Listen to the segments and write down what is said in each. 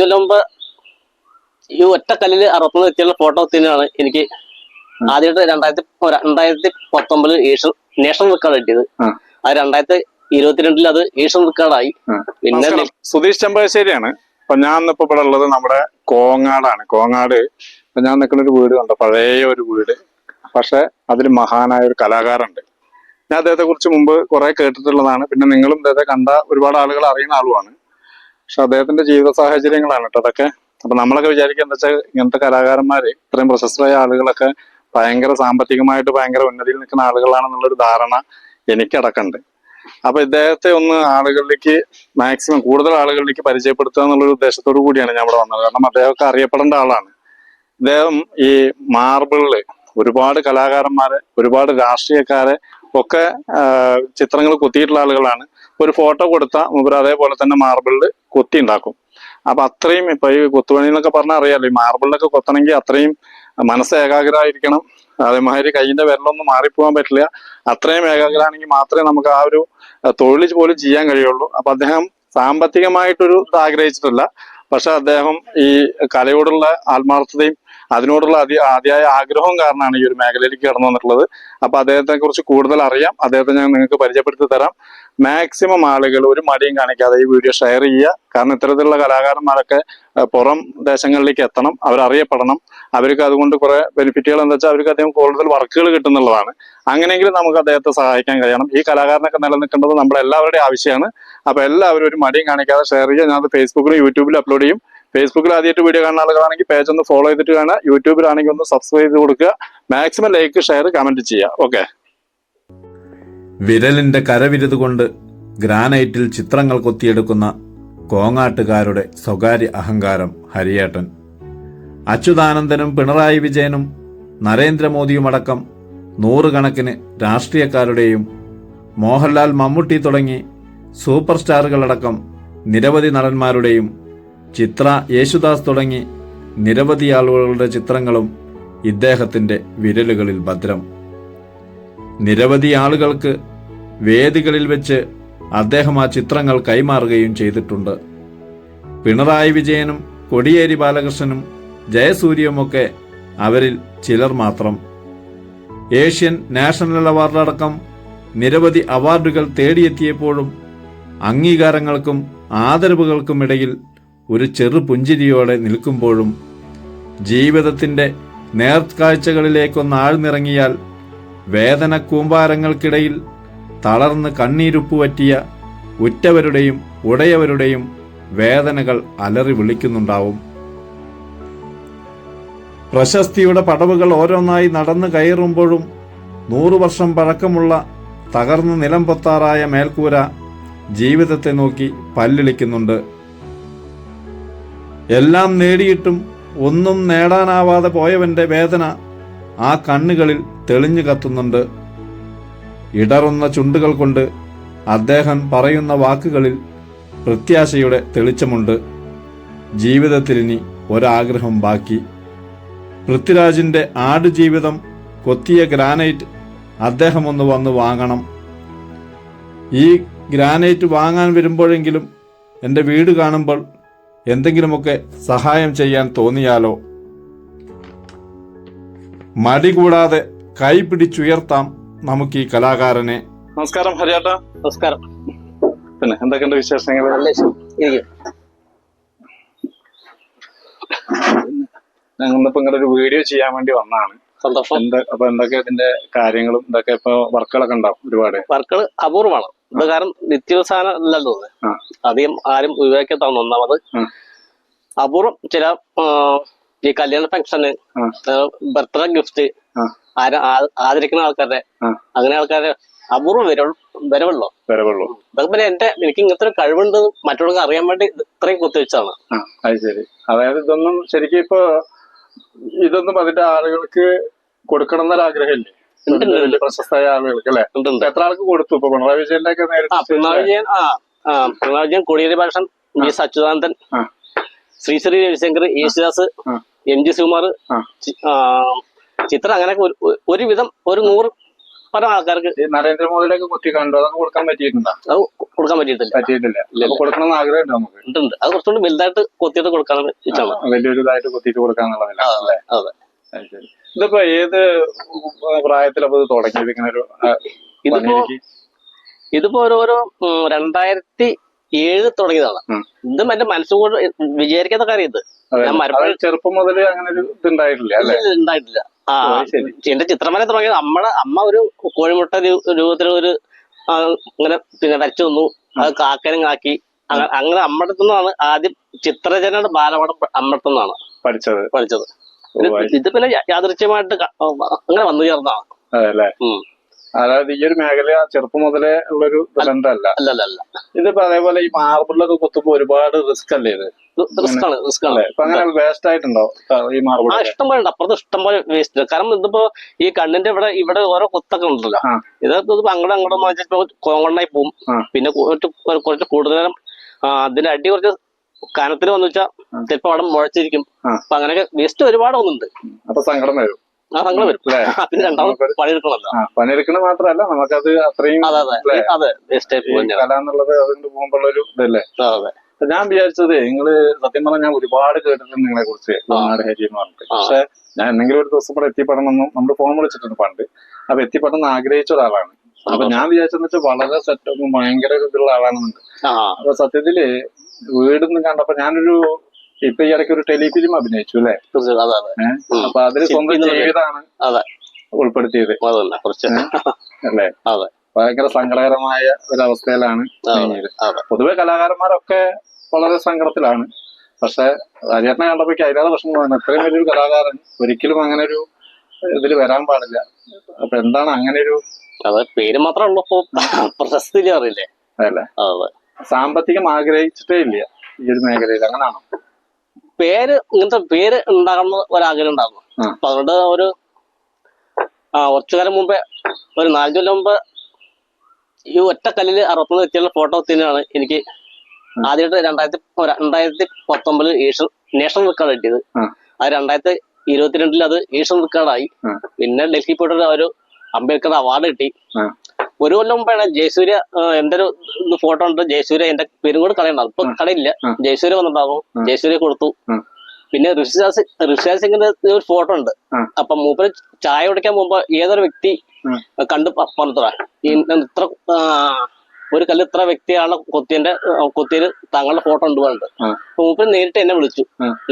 മുമ്പ് ഈ ഒറ്റ കല്ലിൽ അറുപത്തൊന്ന് വ്യക്തികളുടെ ഫോട്ടോ തന്നെയാണ് എനിക്ക് ആദ്യമായിട്ട് രണ്ടായിരത്തി രണ്ടായിരത്തി പത്തൊമ്പതിൽ ഏഷ്യൻ നാഷണൽ റെക്കോർഡ് കിട്ടിയത്. അത് രണ്ടായിരത്തി ഇരുപത്തിരണ്ടിൽ അത് ഏഷ്യൻ റെക്കോർഡായി പിന്നെ. സുധീഷ് ചെമ്പകശ്ശേരിയാണ് അപ്പൊ ഞാൻ ഇപ്പൊ ഇവിടെ ഉള്ളത് നമ്മുടെ കോങ്ങാടാണ്. കോങ്ങാട് ഇപ്പൊ ഞാൻ നിൽക്കുന്ന ഒരു വീട് കണ്ടോ? പഴയ ഒരു വീട്. പക്ഷെ അതിൽ മഹാനായ ഒരു കലാകാരുണ്ട് ഞാൻ അദ്ദേഹത്തെ കുറിച്ച് മുമ്പ് കുറെ കേട്ടിട്ടുള്ളതാണ്. പിന്നെ നിങ്ങളും അദ്ദേഹത്തെ കണ്ട ഒരുപാട് ആളുകൾ അറിയുന്ന ആളുമാണ്. പക്ഷെ അദ്ദേഹത്തിന്റെ ജീവിത സാഹചര്യങ്ങളാണ് കേട്ടോ അതൊക്കെ. അപ്പൊ നമ്മളൊക്കെ വിചാരിക്കുക എന്താ വെച്ചാൽ ഇങ്ങനത്തെ കലാകാരന്മാര് ഇത്രയും പ്രശസ്തരായ ആളുകളൊക്കെ ഭയങ്കര സാമ്പത്തികമായിട്ട് ഭയങ്കര ഉന്നതിയിൽ നിൽക്കുന്ന ആളുകളാണെന്നുള്ളൊരു ധാരണ എനിക്കടക്കണ്ട്. അപ്പൊ ഇദ്ദേഹത്തെ ഒന്ന് ആളുകളിലേക്ക് മാക്സിമം കൂടുതൽ ആളുകളിലേക്ക് പരിചയപ്പെടുത്തുക എന്നുള്ള ഉദ്ദേശത്തോടു കൂടിയാണ് ഞാൻ ഇവിടെ വന്നത്. കാരണം അദ്ദേഹമൊക്കെ അറിയപ്പെടേണ്ട ആളാണ്. അദ്ദേഹം ഈ മാർബിളിൽ ഒരുപാട് കലാകാരന്മാരെ ഒരുപാട് രാഷ്ട്രീയക്കാരെ ഒക്കെ ചിത്രങ്ങൾ കൊത്തിയിട്ടുള്ള ആളുകളാണ്. ഒരു ഫോട്ടോ കൊടുത്താൽ മൂപ്പർ അതേപോലെ തന്നെ മാർബിളിൽ കൊത്തി ഉണ്ടാക്കും അപ്പൊ അത്രയും ഇപ്പൊ ഈ കൊത്തുപണി എന്നൊക്കെ പറഞ്ഞാൽ അറിയാലോ ഈ മാർബിളിലൊക്കെ കൊത്തണമെങ്കിൽ അത്രയും മനസ്സ് ഏകാഗ്രമായിരിക്കണം അതേമാതിരി കൈയിന്റെ വിരലൊന്നും മാറിപ്പോകാൻ പറ്റില്ല. അത്രയും ഏകാഗ്രമാണെങ്കിൽ മാത്രമേ നമുക്ക് ആ ഒരു തൊഴിൽ പോലും ചെയ്യാൻ കഴിയുള്ളൂ. അപ്പൊ അദ്ദേഹം സാമ്പത്തികമായിട്ടൊരു ഇത് ആഗ്രഹിച്ചിട്ടില്ല. പക്ഷെ അദ്ദേഹം ഈ കലയോടുള്ള ആത്മാർത്ഥതയും അതിനോടുള്ള അതി അതിയായ ആഗ്രഹവും കാരണമാണ് ഈ ഒരു മേഖലയിലേക്ക് കടന്നു വന്നിട്ടുള്ളത്. അപ്പൊ അദ്ദേഹത്തെ കുറിച്ച് കൂടുതൽ അറിയാം. അദ്ദേഹത്തെ ഞാൻ നിങ്ങൾക്ക് പരിചയപ്പെടുത്തി തരാം. മാക്സിമം ആളുകൾ ഒരു മടിയും കാണിക്കാതെ ഈ വീഡിയോ ഷെയർ ചെയ്യുക. കാരണം ഇത്തരത്തിലുള്ള കലാകാരന്മാരൊക്കെ പുറം ദേശങ്ങളിലേക്ക് എത്തണം. അവരറിയപ്പെടണം. അവർക്ക് അതുകൊണ്ട് കുറെ ബെനിഫിറ്റുകൾ എന്താ വെച്ചാൽ അവർക്ക് അദ്ദേഹം കൂടുതൽ വർക്കുകൾ കിട്ടുന്നുള്ളതാണ്. അങ്ങനെയെങ്കിലും നമുക്ക് അദ്ദേഹത്തെ സഹായിക്കാൻ കഴിയണം. ഈ കലാകാരനൊക്കെ നിലനിൽക്കേണ്ടത് നമ്മളെല്ലാവരുടെയും ആവശ്യമാണ്. അപ്പൊ എല്ലാവരും ഒരു മടിയും കാണിക്കാതെ ഷെയർ ചെയ്യുക. ഞാനത് ഫേസ്ബുക്കിലും യൂട്യൂബിലും അപ്ലോഡ് ചെയ്യും. ഫേസ്ബുക്കിൽ ആദ്യമായിട്ട് വീഡിയോ കാണുന്ന ആളുകളാണെങ്കിൽ പേജ് ഒന്ന് ഫോളോ ചെയ്തിട്ട് കാണുക. യൂട്യൂബിലാണെങ്കിൽ ഒന്ന് സബ്സ്ക്രൈബ് ചെയ്ത് കൊടുക്കുക. മാക്സിമം ലൈക്ക് ഷെയർ കമന്റ് ചെയ്യുക. ഓക്കെ വിരലിന്റെ കരവിരുത് കൊണ്ട് ഗ്രാനൈറ്റിൽ ചിത്രങ്ങൾ കൊത്തിയെടുക്കുന്ന കോങ്ങാട്ടുകാരുടെ സ്വകാര്യ അഹങ്കാരം ഹരിയേട്ടൻ. അച്യുതാനന്ദനും പിണറായി വിജയനും നരേന്ദ്രമോദിയുമടക്കം നൂറുകണക്കിന് രാഷ്ട്രീയക്കാരുടെയും മോഹൻലാൽ മമ്മൂട്ടി തുടങ്ങി സൂപ്പർ സ്റ്റാറുകളടക്കം നിരവധി നടന്മാരുടെയും ചിത്ര യേശുദാസ് തുടങ്ങി നിരവധി ആളുകളുടെ ചിത്രങ്ങളും ഇദ്ദേഹത്തിന്റെ വിരലുകളിൽ ഭദ്രം. നിരവധി ആളുകൾക്ക് വേദികളിൽ വെച്ച് അദ്ദേഹം ആ ചിത്രങ്ങൾ കൈമാറുകയും ചെയ്തിട്ടുണ്ട്. പിണറായി വിജയനും കൊടിയേരി ബാലകൃഷ്ണനും ജയസൂര്യമൊക്കെ അവരിൽ ചിലർ മാത്രം. ഏഷ്യൻ നാഷണൽ അവാർഡടക്കം നിരവധി അവാർഡുകൾ തേടിയെത്തിയപ്പോഴും അംഗീകാരങ്ങൾക്കും ആദരവുകൾക്കും ഇടയിൽ ഒരു ചെറു പുഞ്ചിരിയോടെ നിൽക്കുമ്പോഴും ജീവിതത്തിന്റെ നേർക്കാഴ്ചകളിലേക്കൊന്ന് ആഴ്ന്നിറങ്ങിയാൽ വേദന കൂമ്പാരങ്ങൾക്കിടയിൽ തളർന്ന് കണ്ണീരുപ്പ് പറ്റിയ ഉറ്റവരുടെയും ഉടയവരുടെയും വേദനകൾ അലറി വിളിക്കുന്നുണ്ടാവും. പ്രശസ്തിയുടെ പടവുകൾ ഓരോന്നായി നടന്നു കയറുമ്പോഴും നൂറു വർഷം പഴക്കമുള്ള തകർന്ന് നിലം പൊത്താറായ മേൽക്കൂര ജീവിതത്തെ നോക്കി പല്ലിളിക്കുന്നുണ്ട്. എല്ലാം നേടിയിട്ടും ഒന്നും നേടാനാവാതെ പോയവന്റെ വേദന ആ കണ്ണുകളിൽ തെളിഞ്ഞു കത്തുന്നുണ്ട്. ഇടറുന്ന ചുണ്ടുകൾ കൊണ്ട് അദ്ദേഹം പറയുന്ന വാക്കുകളിൽ പ്രത്യാശയുടെ തെളിച്ചമുണ്ട്. ജീവിതത്തിൽ ഇനി ഒരാഗ്രഹം ബാക്കി. പൃഥ്വിരാജിന്റെ ആടുജീവിതം കൊത്തിയ ഗ്രാനൈറ്റ് അദ്ദേഹം ഒന്ന് വന്ന് വാങ്ങണം. ഈ ഗ്രാനൈറ്റ് വാങ്ങാൻ വരുമ്പോഴെങ്കിലും എന്റെ വീട് കാണുമ്പോൾ എന്തെങ്കിലുമൊക്കെ സഹായം ചെയ്യാൻ തോന്നിയാലോ? മടി കൂടാതെ കൈ പിടിച്ചുയർത്താം നമുക്ക് ഈ കലാകാരനെ. നമസ്കാരം ഹരിയാട്ട. നമസ്കാരം. പിന്നെ എന്തൊക്കെയുണ്ട് വിശേഷങ്ങൾ? ഞങ്ങളിപ്പോ ഇങ്ങനെ ഒരു വീഡിയോ ചെയ്യാൻ വേണ്ടി വന്നാണ് സന്തോഷം. എന്താ അപ്പൊ എന്തൊക്കെ ഇതിന്റെ കാര്യങ്ങളും? ഇതൊക്കെ ഇപ്പൊ വർക്കുകളൊക്കെ ഉണ്ടാവും ഒരുപാട്. വർക്കുകൾ അപൂർവമാണ് കാരണം നിത്യവസാനം അല്ലല്ലോ. അധികം ആരും ഉപയോഗിക്കാത്താണ് ഒന്നാമത്. അപൂർവം ചില ഈ കല്യാണ ഫംഗ്ഷന്. ബർത്ത്ഡേ ഗിഫ്റ്റ് ആരും ആദരിക്കുന്ന ആൾക്കാരുടെ അങ്ങനെ ആൾക്കാരെ അപൂർവം വരവ് വരവുള്ളൂ. വരവുള്ളൂ. അതുപോലെ പിന്നെ എന്റെ എനിക്ക് ഇങ്ങനത്തെ ഒരു കഴിവുണ്ട് മറ്റുള്ളവർക്ക് അറിയാൻ വേണ്ടി ഇത് ഇത്രയും കുത്തിവെച്ചാണ് അത് ശരി. അതായത് ഇതൊന്നും ശരിക്കും ഇപ്പൊ ഇതൊന്നും അതിന്റെ ആളുകൾക്ക് കൊടുക്കണം എന്നൊരു പ്രശസ്തമായ ആളുകൾക്ക് അല്ലെ. എത്ര ആൾക്ക് കൊടുത്തു ഇപ്പൊ പിണറായി നേരിട്ട് പിണറായി വിജയൻ ആ Pinarayi Vijayan Kodiyeri Balakrishnan V S Achuthanandan Sri Sri Ravishankar Yesudas. M G Sukumar ചിത്രം അങ്ങനെയൊക്കെ അങ്ങനെ ഒരുവിധം ഒരു നൂറ് പല ആൾക്കാർക്ക് നരേന്ദ്രമോദിയുടെ കുത്തി കണ്ടു. അതൊക്കെ കൊടുക്കാൻ പറ്റിയിട്ടുണ്ടോ? അത് കൊടുക്കാൻ പറ്റിയിട്ടില്ല. പറ്റിയിട്ടില്ല. അപ്പൊ ആഗ്രഹമുണ്ട് നമുക്ക്? ഉണ്ട് അത് കുറച്ചുകൂടി വലുതായിട്ട് കൊത്തിയിട്ട് കൊടുക്കാനാണ് ഇഷ്ടമാണ് വലിയൊരു ഇതായിട്ട് കൊത്തിയിട്ട് കൊടുക്കാന്നുള്ളതില്ല അത്. ശരി. ഇതിപ്പോ ഏത് പ്രായത്തിലപ്പോ ഇത് തുടങ്ങിയത് ഇങ്ങനെ ഒരു ഇതിപ്പോ ഓരോരോ ഇതിപ്പോ ഒരു രണ്ടായിരത്തി ഏഴ് തുടങ്ങിയതാണ്. ഇതും എന്റെ മനസ്സുകൊണ്ട് വിചാരിക്കാത്ത കാര്യം ഇത്. ഞാൻ ചെറുപ്പം മുതൽ അങ്ങനെ ഒരു ഇത് ഉണ്ടായിട്ടില്ല ആ ശരി. എന്റെ ചിത്രമല തുടങ്ങിയത് നമ്മളെ അമ്മ ഒരു കോഴിമുട്ട രൂപത്തിൽ ഒരു അങ്ങനെ ഇങ്ങനെ പിന്നെ വരച്ചു തന്നു. അത് കാക്കനും കാക്കി അങ്ങനെ അമ്മയുടെ അടുത്തുനിന്നാണ് ആദ്യം ചിത്രരചനയുടെ ബാലപാഠം അമ്മയുടെ നിന്നാണ് പഠിച്ചത്. പഠിച്ചത്. ഇത് പിന്നെ യാ- യാദൃച്ഛ്യമായിട്ട് ക- അങ്ങനെ വന്നു ചേർന്നതാണ്. അതെ അല്ലെ ഉം. അതായത് ഈ ഒരു മേഖല ചെറുപ്പം മുതലേ ഉള്ളൊരു ബന്ധമല്ല അല്ല അല്ല അല്ല ഇതിപ്പോ അതേപോലെ ഈ മാർബിളൊക്കെ കുത്തുമ്പോ ഒരുപാട് റിസ്ക് അല്ലേ ഇത്? റിസ്ക് ആണ് റിസ്ക് ആണ് അല്ലെ? ഇപ്പൊ അങ്ങനെ വേസ്റ്റ് ആയിട്ടുണ്ടോ ഈ മാർബിൾ ആ ഇഷ്ടം പോലെ ഉണ്ട് അപ്പുറത്ത് ഇഷ്ടം പോലെ വേസ്റ്റ് കാരണം ഇതിപ്പോ ഈ കണ്ണിന്റെ ഇവിടെ ഇവിടെ ഓരോ കുത്തൊക്കെ ഉണ്ടല്ലോ. ഇത് അങ്ങോട്ട് അങ്ങോട്ട് വാങ്ങിച്ചിട്ട് കോങ്ങണ്ണായി പോവും. പിന്നെ കുറച്ച് കുറച്ച് കൂടുതൽ അതിന്റെ അടി കുറച്ച് കനത്തിൽ വന്നു വെച്ചാൽ ചിലപ്പോ അവിടെ മുഴച്ചിരിക്കും. അപ്പൊ അങ്ങനെയൊക്കെ വേസ്റ്റ് ഒരുപാട് ഒന്നുണ്ട് അപ്പൊ സങ്കടം വരും. ആ സങ്കടം വരും. പിന്നെ രണ്ടാമത് പണിയെടുക്കണല്ലോ പണിയെടുക്കണ മാത്രല്ല നമുക്കത് അത്രയും അതെ വേസ്റ്റ് കല എന്നുള്ളത് അതുകൊണ്ട് പോകുമ്പോഴുള്ള ഒരു ഇതല്ലേ? അതെ. ഞാൻ വിചാരിച്ചത് നിങ്ങൾ സത്യം പറഞ്ഞാൽ ഞാൻ ഒരുപാട് കേട്ടിട്ടുണ്ട് നിങ്ങളെ കുറിച്ച് നാട് ഹരി എന്ന് പറഞ്ഞിട്ട്. പക്ഷെ ഞാൻ എന്തെങ്കിലും ഒരു ദിവസം കൂടെ എത്തിപ്പെടണമെന്നും നമ്മൾ ഫോൺ വിളിച്ചിട്ടുണ്ട് പണ്ട്. അപ്പൊ എത്തിപ്പെടണം എന്ന് ആഗ്രഹിച്ച ഒരാളാണ്. അപ്പൊ ഞാൻ വിചാരിച്ചെന്ന് വെച്ചാൽ വളരെ സെറ്റപ്പ് ഭയങ്കര ഇതുള്ള ആളാണെന്നുണ്ട്. അപ്പൊ സത്യത്തിൽ വീടെന്ന് കണ്ടപ്പോ ഞാനൊരു ഇപ്പൊ ഈ ഇടയ്ക്ക് ഒരു ടെലിഫിലിം അഭിനയിച്ചു അല്ലെ. അപ്പൊ അതിൽ സ്വന്തം ജീവിതമാണ് ഉൾപ്പെടുത്തിയത്. അല്ലെ? ഭയങ്കര സങ്കടകരമായ ഒരു അവസ്ഥയിലാണ് അതെ. നീങ്ങിയത് പൊതുവെ കലാകാരന്മാരൊക്കെ വളരെ സങ്കടത്തിലാണ്. പക്ഷെ ഹരിയേട്ടനെ കണ്ടപ്പോ അതിലേറെ പ്രശ്നം തോന്നുന്നു ഇത്രയും വലിയൊരു കലാകാരൻ ഒരിക്കലും അങ്ങനെ ഒരു ഇതിൽ വരാൻ പാടില്ല. അപ്പൊ എന്താണ് അങ്ങനെ ഒരു പേര് മാത്രമേ ഉള്ളൂ. ഇപ്പൊ പ്രശസ്തി അറിയില്ലേ? അതെ. സാമ്പത്തികം ആഗ്രഹിച്ചിട്ടേ ഇല്ല ഈ ഒരു മേഖലയിൽ അങ്ങനാണോ? പേര് ഇങ്ങനത്തെ പേര് ഉണ്ടാകണം ഒരാഗ്രഹം ഉണ്ടാകും. അപ്പൊ അതുകൊണ്ട് ഒരു ആ കുറച്ചു കാലം മുമ്പേ ഒരു നാല് കൊല്ലം മുമ്പ് ഈ ഒറ്റ കല്ലിൽ അറുപത്തൊന്ന് വ്യക്തികളുടെ ഫോട്ടോ തന്നെയാണ് എനിക്ക് ആദ്യമായിട്ട് രണ്ടായിരത്തി രണ്ടായിരത്തി പത്തൊമ്പതിൽ ഏഷ്യൻ നാഷണൽ റെക്കോർഡ് കിട്ടിയത്. അത് രണ്ടായിരത്തി ഇരുപത്തിരണ്ടിൽ അത് ഏഷ്യൻ റെക്കോർഡായി. പിന്നെ ഡൽഹി പോയിട്ട് ഒരു അംബേദ്കർ അവാർഡ് കിട്ടി. ഒരു കൊല്ലം മുമ്പാണ് ജയസൂര്യ എന്റെ ഒരു ഫോട്ടോ ഉണ്ട് ജയസൂര്യ എന്റെ പേരും കൂടെ കളയണം. ഇപ്പൊ കളയില്ല. ജയസൂര്യ വന്നിട്ടാകും ജയസൂര്യ കൊടുത്തു. പിന്നെ ഋഷിരാജ് ഋഷിരാജ് സിംഗിന്റെ ഒരു ഫോട്ടോ ഉണ്ട്. അപ്പൊ മൂപ്പര് ചായ കുടിക്കാൻ പോകുമ്പോ ഏതൊരു വ്യക്തി. കണ്ട് പറഞ്ഞത്ര ഇത്ര ഒരു കല്ല് ഇത്ര വ്യക്തിയാണ് കൊത്തിന്റെ കൊത്തിയിൽ താങ്കളുടെ ഫോട്ടോ ഉണ്ട് പറഞ്ഞിട്ട് അപ്പൊ മൂപ്പര് നേരിട്ട് എന്നെ വിളിച്ചു.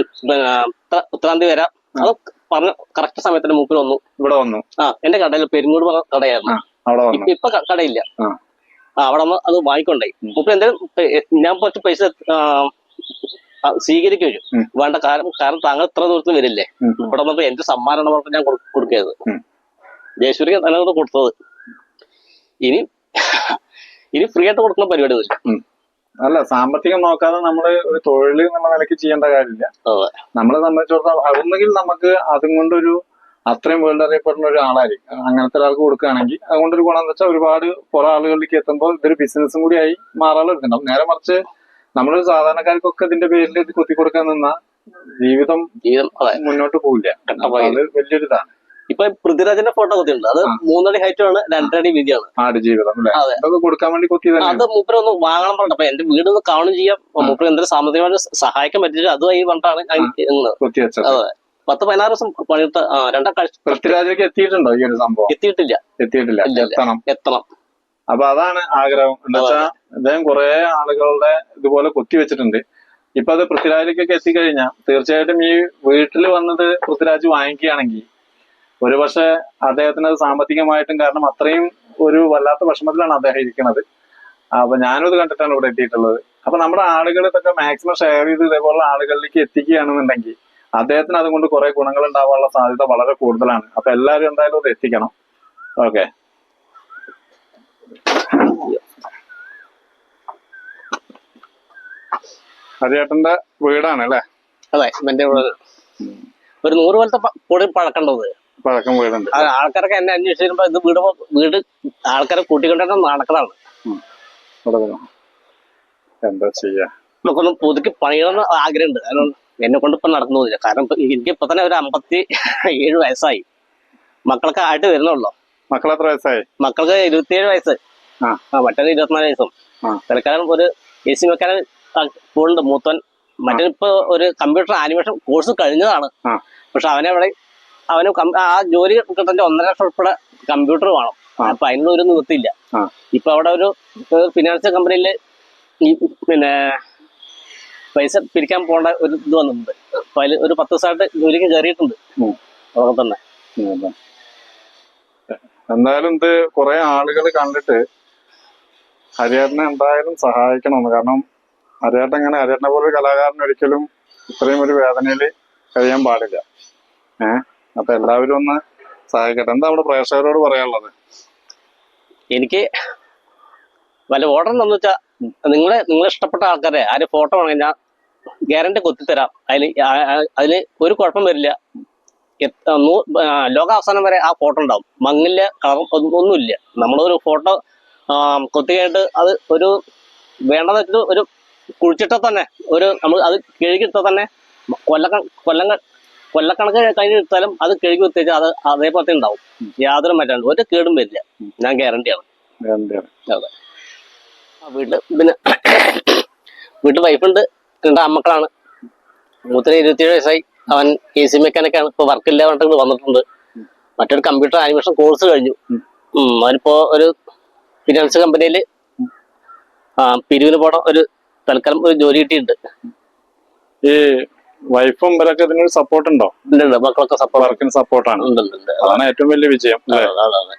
ഇത്ര- തീയതി വരാം. അത് പറഞ്ഞ കറക്റ്റ് സമയത്തിന് മൂപ്പര് വന്നു. ഇവിടെ വന്നു. ആ എന്റെ കടയിൽ പെരുങ്ങോട് പറഞ്ഞ കടയായിരുന്നു. അവിടെ ഇപ്പൊ കടയില്ല. ആ. അവിടെ അത് വാങ്ങിക്കൊണ്ടായി. മൂപ്പര് എന്തായാലും ഞാൻ കുറച്ച് പൈസ സ്വീകരിക്കും. വേണ്ട കാരണം കാരണം താങ്കൾ ഇത്ര ദൂരത്ത് വരില്ലേ. ഇവിടെ വന്നപ്പോ എന്റെ സമ്മാനമാണ് പറഞ്ഞാൽ ഞാൻ കൊടു- കൊടുക്കരുത്. ജയശ്വരിക്ക് നല്ലത് കൊടുത്തത്. ഇനി ഇനി ഫ്രീ ആയിട്ട് കൊടുക്കുന്ന പരിപാടി ഒന്നുമില്ല അല്ല സാമ്പത്തികം നോക്കാതെ നമ്മൾ ഒരു തൊഴിൽ എന്നുള്ള നിലയ്ക്ക് ചെയ്യേണ്ട കാര്യമില്ല. നമ്മളെ സംബന്ധിച്ചിടത്തോളം അതൊന്നെങ്കിൽ നമുക്ക് അതും കൊണ്ടൊരു അത്രയും വേൾഡ് അറിയപ്പെടുന്ന ഒരാളായിരിക്കും. അങ്ങനത്തെ ഒരാൾക്ക് കൊടുക്കുകയാണെങ്കിൽ അതുകൊണ്ട് ഒരു ഗുണം എന്ന് വെച്ചാൽ ഒരുപാട് കുറെ ആളുകളിലേക്ക് എത്തുമ്പോൾ ഇതൊരു ബിസിനസ്സും കൂടി ആയി മാറാനുള്ള ഇതുണ്ടാവും നേരെ മറിച്ച് നമ്മളൊരു സാധാരണക്കാർക്കൊക്കെ ഇതിന്റെ പേരിൽ ഇത് കുത്തി കൊടുക്കാൻ നിന്ന ജീവിതം മുന്നോട്ട് പോവില്ല. അപ്പൊ അത് വലിയൊരു ഇതാണ് ഇപ്പൊ പൃഥ്വിരാജിന്റെ ഫോട്ടോ കുത്തിയിട്ടുണ്ട്. അത്. മൂന്നടി ഹൈറ്റും ആണ് രണ്ടടി വീതിയാണ്. അതൊക്കെ കൊടുക്കാൻ വേണ്ടി കുത്തി അത് മൂപ്പര് ഒന്ന് വാങ്ങണം പറഞ്ഞു അപ്പൊ എന്റെ വീട് ഒന്ന് കാണും ചെയ്യാം മൂപ്പര് എന്തെങ്കിലും സാമ്പത്തികമായിട്ട് സഹായിക്കാൻ പറ്റില്ല അതുമായി പറഞ്ഞിട്ടാണ് കുത്തി വെച്ചത്. അതെ. പത്ത് പതിനാറ് ദിവസം പണിയെടുത്ത രണ്ടാം കാഴ്ച പൃഥ്വിരാജിലേക്ക് എത്തിയിട്ടുണ്ടോ ഈ ഒരു സംഭവം? എത്തിയിട്ടില്ല. എത്തിയിട്ടില്ല. എത്തണം. എത്തണം. അപ്പൊ അതാണ് ആഗ്രഹം. എന്താ അദ്ദേഹം കുറെ ആളുകളുടെ ഇതുപോലെ കൊത്തി വെച്ചിട്ടുണ്ട്. ഇപ്പൊ അത് പൃഥ്വിരാജിലേക്കൊക്കെ എത്തിക്കഴിഞ്ഞാൽ തീർച്ചയായിട്ടും ഈ വീട്ടിൽ വന്നത് പൃഥ്വിരാജ് വാങ്ങിക്കുകയാണെങ്കിൽ ഒരുപക്ഷെ അദ്ദേഹത്തിന് അത് സാമ്പത്തികമായിട്ടും കാരണം അത്രയും ഒരു വല്ലാത്ത വിഷമത്തിലാണ് അദ്ദേഹം ഇരിക്കുന്നത്. അപ്പൊ ഞാനും ഇത് കണ്ടിട്ടാണ് ഇവിടെ എത്തിയിട്ടുള്ളത്. അപ്പൊ നമ്മുടെ ആളുകൾ ഇതൊക്കെ മാക്സിമം ഷെയർ ചെയ്ത് ഇതേപോലുള്ള ആളുകളിലേക്ക് എത്തിക്കുകയാണെന്നുണ്ടെങ്കിൽ അദ്ദേഹത്തിന് അതുകൊണ്ട് കുറെ ഗുണങ്ങൾ ഉണ്ടാവാനുള്ള സാധ്യത വളരെ കൂടുതലാണ്. അപ്പൊ എല്ലാവരും എന്തായാലും അത് എത്തിക്കണം. ഓക്കെ. ഹരിയേട്ടന്റെ വീടാണ് അല്ലെ? അതെ എന്റെ വീട്. ഒരു നൂറ് കൊല്ലത്തെ പ- കൂടി പഴക്കേണ്ടത്. പഴക്കം വീടുണ്ട്. ആൾക്കാരൊക്കെ എന്നെ അന്വേഷിച്ച് വരുമ്പോ ഇത് വീട് വീട് ആൾക്കാരെ കൂട്ടിക്കൊണ്ടൊക്കെ നടക്കണം. എന്താ ചെയ്യാ? നമുക്കൊന്ന് പുതുക്കി പണിയണമെന്ന് ആഗ്രഹമുണ്ട്. കാരണം എന്നെ കൊണ്ട് ഇപ്പൊ നടക്കുന്നില്ല കാരണം ഇപ്പൊ എനിക്ക് ഇപ്പൊ തന്നെ ഒരു അമ്പത്തി ഏഴ് വയസ്സായി. മക്കളൊക്കെ ആയിട്ട് വരുന്നുള്ളൂ. മക്കൾ എത്ര വയസ്സായി? മക്കൾക്ക് ഇരുപത്തിയേഴ് വയസ്സ്. ആ. മറ്റൊരു ഇരുപത്തിനാല് വയസ്സും. തൽക്കാലം ഒരു എ സി മെക്കാനിക് സ്കൂളുണ്ട് മൂത്തൻ മറ്റേതിപ്പോ ഒരു കമ്പ്യൂട്ടർ ആനിമേഷൻ കോഴ്സ് കഴിഞ്ഞതാണ്. പക്ഷെ അവനെ അവിടെ അവന് ആ ജോലി കിട്ടുന്ന ഒന്നര ലക്ഷം ഉൾപ്പെടെ കമ്പ്യൂട്ടർ വേണം. അപ്പൊ അതിനുള്ള ഒരു നിവൃത്തിയില്ല. ഇപ്പൊ അവിടെ ഒരു ഫിനാൻഷ്യൽ കമ്പനിയിൽ ഈ പിന്നെ പൈസ പിരിക്കാൻ പോകേണ്ട ഒരു ഇത് വന്നിട്ടുണ്ട്. അപ്പൊ അതിൽ ഒരു പത്ത് ദിവസമായിട്ട് ജോലിക്ക് കയറിയിട്ടുണ്ട്. അതൊക്കെ തന്നെ. എന്തായാലും ഇത് കുറെ ആളുകൾ കണ്ടിട്ട് ഹരിയേട്ടനെ എന്തായാലും സഹായിക്കണമെന്ന്. കാരണം ഹരിയേട്ടൻ അങ്ങനെ ഹരിയേട്ടനെ പോലെ ഒരു കലാകാരൻ ഒരിക്കലും ഇത്രയും ഒരു വേദനയിൽ കഴിയാൻ പാടില്ല. ഏഹ് അപ്പൊ എല്ലാവരും ഒന്ന് സഹായിക്കട്ടെ. എന്താ നമ്മുടെ പ്രേക്ഷകരോട് പറയാനുള്ളത്? എനിക്ക് വല്ല ഓർഡർ എന്താന്ന് വെച്ചാൽ നിങ്ങളെ നിങ്ങളെ ഇഷ്ടപ്പെട്ട ആൾക്കാരെ ആര് ഫോട്ടോ വേണമെങ്കിൽ ഞാൻ ഗ്യാരണ്ടി കൊത്തിത്തരാം. അതിൽ അതിൽ ഒരു കുഴപ്പം വരില്ല. ലോകാവസാനം വരെ ആ ഫോട്ടോ ഉണ്ടാവും. മങ്ങില്ല കളർ ഒന്നും- ഒന്നുമില്ല. നമ്മളൊരു ഫോട്ടോ കൊത്തി കഴിഞ്ഞിട്ട് അത് ഒരു വേണ്ടത് വെച്ചിട്ട് ഒരു കുഴിച്ചിട്ടാൽ തന്നെ ഒരു നമ്മൾ അത് കിഴുകിട്ട തന്നെ കൊല്ലക്ക കൊല്ലങ്ങൾ കൊല്ലക്കണക്ക് കഴിഞ്ഞ് എടുത്താലും അത് കിഴുകി കുത്തിച്ചാൽ അത് അതേപോലെ ഉണ്ടാവും. യാതൊരു മാറ്റാണ്ട് ഒരു കേടും വരില്ല. ഞാൻ ഗ്യാരണ്ടിയാണ്. എന്താണ് അതെ. പിന്നെ വീട്ടിൽ വൈഫുണ്ട് രണ്ട് അമ്മക്കളാണ് മൂത്തിന് ഇരുപത്തിയേഴ് വയസ്സായി. അവൻ എ സി മെക്കാനിക്കാണ് ഇപ്പൊ വർക്കില്ല പറഞ്ഞിട്ട് വന്നിട്ടുണ്ട്. മറ്റൊരു കമ്പ്യൂട്ടർ ആനിമേഷൻ കോഴ്സ് കഴിഞ്ഞു. അവനിപ്പോ ഒരു ഫിനാൻസ് കമ്പനിയിൽ പിരിവിന് പോണ ഒരു തൽക്കാലം ഒരു ജോലി കിട്ടിയിട്ടുണ്ട്. ഈ വൈഫും ഇവരൊക്കെ ഇതിനൊരു സപ്പോർട്ട് ഉണ്ടോ? ഉണ്ട് മക്കളൊക്കെ സപ്പോർട്ട് വർക്കിന് സപ്പോർട്ടാണ് അതാണ് ഏറ്റവും വലിയ വിജയം അതെ, അതെ.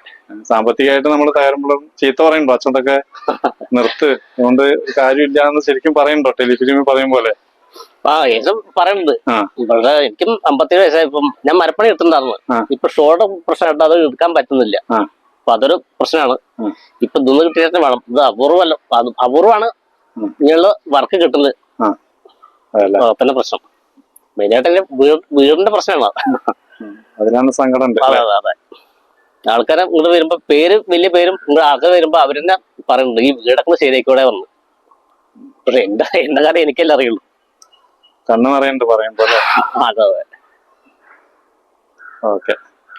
സാമ്പത്തികമായിട്ട് നമ്മൾ തയ്യാറുമ്പോഴും ചീത്ത പറയുന്നുണ്ടോ. അച്ഛനൊക്കെ നിർത്ത്. അതുകൊണ്ട് കാര്യമില്ല എന്ന് ശരിക്കും പറയുന്നുണ്ടോ. ടെലിഫിലിമിൽ പറയും പോലെ. ആ ഏകദേശം പറയുന്നത് ഇവിടെ എനിക്കും അമ്പത്തേഴ് വയസ്സായി. ഇപ്പം ഞാൻ മരപ്പണി എടുത്തിട്ടുണ്ടായിരുന്നു. ഇപ്പൊ ഷോർട്ട് പ്രശ്നമായിട്ട് അത് എടുക്കാൻ പറ്റുന്നില്ല. അപ്പൊ അതൊരു പ്രശ്നമാണ്. ഇപ്പൊ ഇതൊന്ന് കിട്ടിയിട്ട് വേണം. ഇത് അപൂർവല്ല അപൂർവമാണ് ഇങ്ങനെയുള്ള വർക്ക് കിട്ടുന്നത്. പിന്നെ പ്രശ്നം. മെയിനായിട്ട് വീടിന്റെ പ്രശ്നമാണ്. അതിനാണ് സങ്കടം. അതെ അതെ. ആൾക്കാരെ ഇങ്ങോട്ട് വരുമ്പോ പേര് വലിയ പേരും ഇങ്ങോട്ട് ആൾക്കാർ വരുമ്പോ അവരെന്നെ പറയുന്നുണ്ട് ഈ വീടൊക്കെ ശരിയായിക്കൂടെ? വന്ന് പക്ഷെ എന്റെ എന്റെ കാര്യം എനിക്കല്ല അറിയുള്ളൂ. കണ്ണു നിറയുന്നുണ്ട് പറയുമ്പോ അല്ലേ? അതെ അതെ. ഓക്കെ.